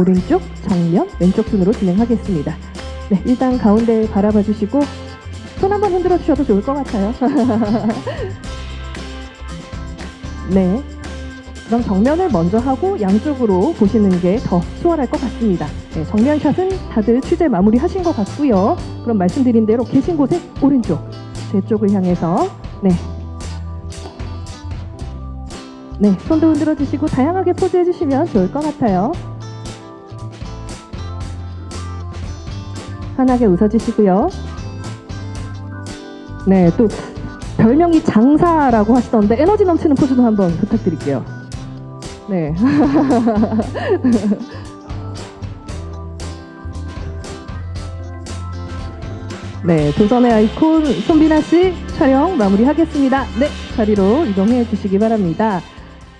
오른쪽, 정면, 왼쪽 순으로 진행하겠습니다. 네, 일단 가운데 바라봐 주시고 손 한번 흔들어 주셔도 좋을 것 같아요. 네. 그럼 정면을 먼저 하고 양쪽으로 보시는 게 더 수월할 것 같습니다. 네, 정면샷은 다들 취재 마무리 하신 것 같고요. 그럼 말씀드린 대로 계신 곳에 오른쪽, 제 쪽을 향해서 네. 네, 손도 흔들어 주시고 다양하게 포즈해 주시면 좋을 것 같아요. 환하게 웃어 주시고요. 네, 또 별명이 장사라고 하시던데 에너지 넘치는 포즈도 한번 부탁드릴게요. 네. 네, 도전의 아이콘 손비나 씨 촬영 마무리하겠습니다. 네, 자리로 이동해 주시기 바랍니다.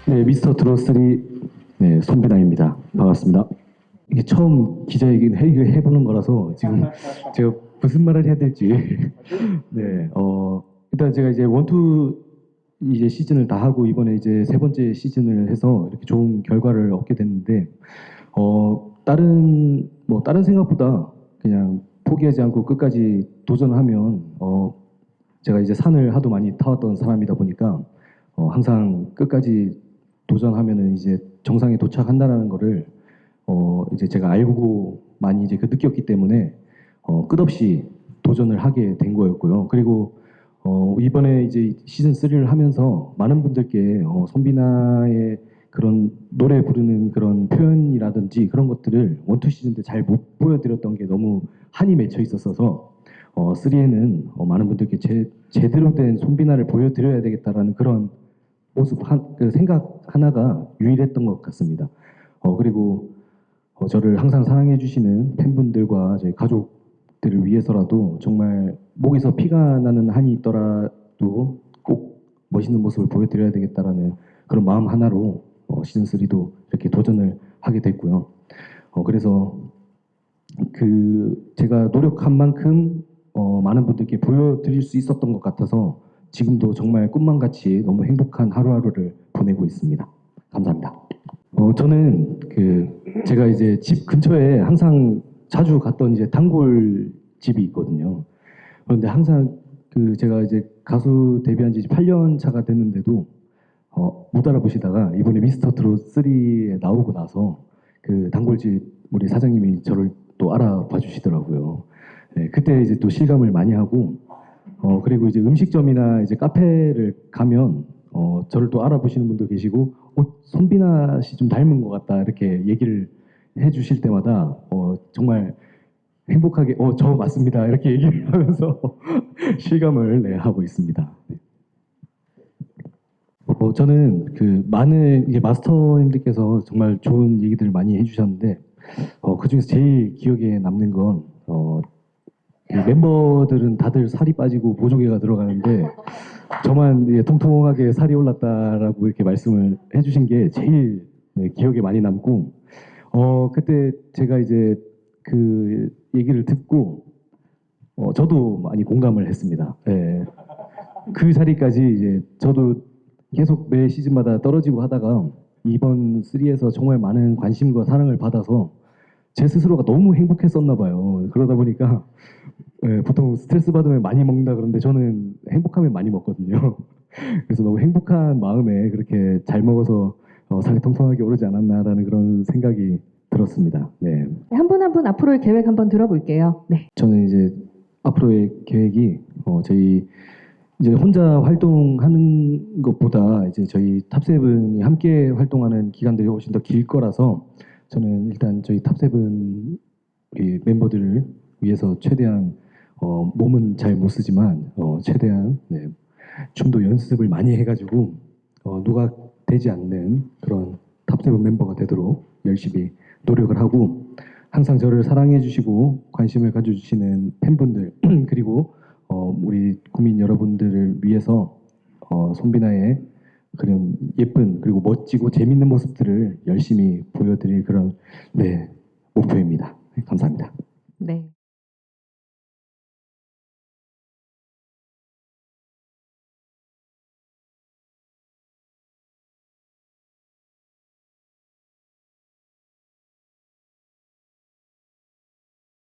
네, 미스터 드로스리 네, 손비나입니다. 반갑습니다. 이게 처음 기자회견 해- 해보는 거라서 지금 제가 무슨 말을 해야 될지. 네, 어, 일단 제가 이제 원투 이제 시즌을 다 하고 이번에 이제 세 번째 시즌을 해서 이렇게 좋은 결과를 얻게 됐는데 어, 다른 뭐 다른 생각보다 그냥 포기하지 않고 끝까지 도전하면 어, 제가 이제 산을 하도 많이 타왔던 사람이다 보니까 어, 항상 끝까지 도전하면은 이제 정상에 도착한다라는 거를 어 이제 제가 알고 많이 이제 그 느꼈기 때문에 어 끝없이 도전을 하게 된 거였고요. 그리고 어 이번에 이제 시즌 3를 하면서 많은 분들께 어 손비나의 그런 노래 부르는 그런 표현이라든지 그런 것들을 원투 시즌 때 잘 못 보여드렸던 게 너무 한이 맺혀 있었어서 어 3에는 어, 많은 분들께 제, 제대로 된 손비나를 보여드려야 되겠다라는 그런 모습 한, 그 생각 하나가 유일했던 것 같습니다. 어, 그리고 어, 저를 항상 사랑해 주시는 팬분들과 저희 가족들을 위해서라도 정말 목에서 피가 나는 한이 있더라도 꼭 멋있는 모습을 보여드려야 되겠다라는 그런 마음 하나로 어, 시즌 3도 이렇게 도전을 하게 됐고요. 어, 그래서 그 제가 노력한 만큼 어, 많은 분들께 보여드릴 수 있었던 것 같아서 지금도 정말 꿈만 같이 너무 행복한 하루하루를 보내고 있습니다. 감사합니다. 어, 저는 그 제가 이제 집 근처에 항상 자주 갔던 이제 단골 집이 있거든요. 그런데 항상 그 제가 이제 가수 데뷔한 지 8년 차가 됐는데도 어, 못 알아보시다가 이번에 미스터 트롯 3에 나오고 나서 그 단골집 우리 사장님이 저를 또 알아봐 주시더라고요. 네, 그때 이제 또 실감을 많이 하고 어 그리고 이제 음식점이나 이제 카페를 가면 어 저를 또 알아보시는 분도 계시고 어 손비나 씨 좀 닮은 것 같다 이렇게 얘기를 해주실 때마다 어 정말 행복하게 어 저 맞습니다 이렇게 얘기를 하면서 실감을 네, 하고 있습니다. 네. 어 저는 그 많은 이제 마스터님들께서 정말 좋은 얘기들을 많이 해주셨는데 어 그 중에서 제일 기억에 남는 건어 이 멤버들은 다들 살이 빠지고 보조개가 들어가는데 저만 이제 통통하게 살이 올랐다라고 이렇게 말씀을 해주신 게 제일 네, 기억에 많이 남고 어 그때 제가 이제 그 얘기를 듣고 어 저도 많이 공감을 했습니다. 예. 그 자리까지 이제 저도 계속 매 시즌마다 떨어지고 하다가 이번 3에서 정말 많은 관심과 사랑을 받아서 제 스스로가 너무 행복했었나 봐요. 그러다 보니까 예, 보통 스트레스 받으면 많이 먹는다 그러는데 저는 행복하면 많이 먹거든요. 그래서 너무 행복한 마음에 그렇게 잘 먹어서 어, 살이 통통하게 오르지 않았나라는 그런 생각이 들었습니다. 네. 한 분 한 분 앞으로의 계획 한번 들어볼게요. 네. 저는 이제 앞으로의 계획이 어, 저희 이제 혼자 활동하는 것보다 이제 저희 탑세븐이 함께 활동하는 기간들이 훨씬 더 길 거라서 저는 일단 저희 탑세븐 우리 멤버들을 위해서 최대한 어, 몸은 잘 못 쓰지만 어, 최대한 네, 춤도 연습을 많이 해가지고 어, 누가 되지 않는 그런 탑세븐 멤버가 되도록 열심히 노력을 하고 항상 저를 사랑해 주시고 관심을 가져주시는 팬분들 그리고 어, 우리 국민 여러분들을 위해서 어, 손비나의 그런 예쁜 그리고 멋지고 재밌는 모습들을 열심히 보여드릴 그런 네 목표입니다. 네, 감사합니다. 네.